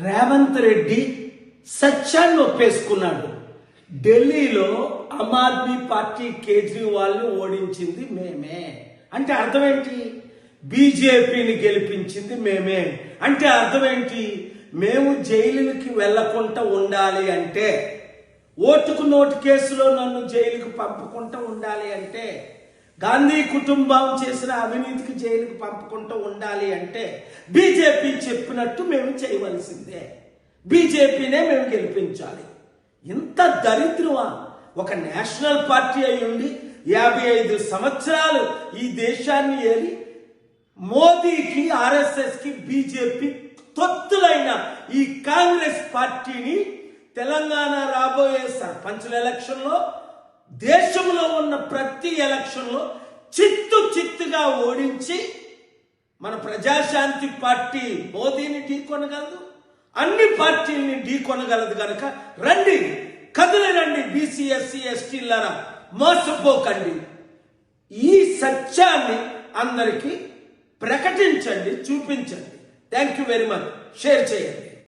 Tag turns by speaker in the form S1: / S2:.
S1: రేవంత్ రెడ్డి సత్యాన్ని ఒప్పేసుకున్నాడు. ఢిల్లీలో ఆమ్ ఆద్మీ పార్టీ కేజ్రీవాల్ని ఓడించింది మేమే. అంటే అర్థం ఏంటి బీజేపీని గెలిపించింది మేమే. అంటే అర్థం ఏంటి మేము జైలుకి వెళ్ళకుండా ఉండాలి అంటే ఓటుకు నోటు కేసులో నన్ను జైలుకు పంపకుండా ఉండాలి అంటే గాంధీ కుటుంబం చేసిన అవినీతికి జైలుకు పంపకుండా ఉండాలి అంటే బీజేపీ చెప్పినట్టు మేము చేయవలసిందే. బీజేపీనే మేము గెలిపించాలి. ఇంత దరిద్రమా? ఒక నేషనల్ పార్టీ అయి ఉండి యాభై ఐదు సంవత్సరాలు ఈ దేశాన్ని ఏలి మోదీకి ఆర్ఎస్ఎస్కి బీజేపీ తొత్తులైన ఈ కాంగ్రెస్ పార్టీని తెలంగాణ రాబోయే సర్పంచుల ఎలక్షన్లో దేశ ఉన్న ప్రతి ఎలక్షన్లో చిత్తు చిత్తుగా ఓడించి మన ప్రజాశాంతి పార్టీ మోదీని ఢీకొనగలదు అన్ని పార్టీల్ని ఢీకొనగలదు కనుక రండి కదిలి రండి బీసీ ఎస్సీ ఎస్టీలారా మోసపోకండి. ఈ సత్యాన్ని అందరికీ ప్రకటించండి చూపించండి. Thank you very much. Share చేయండి.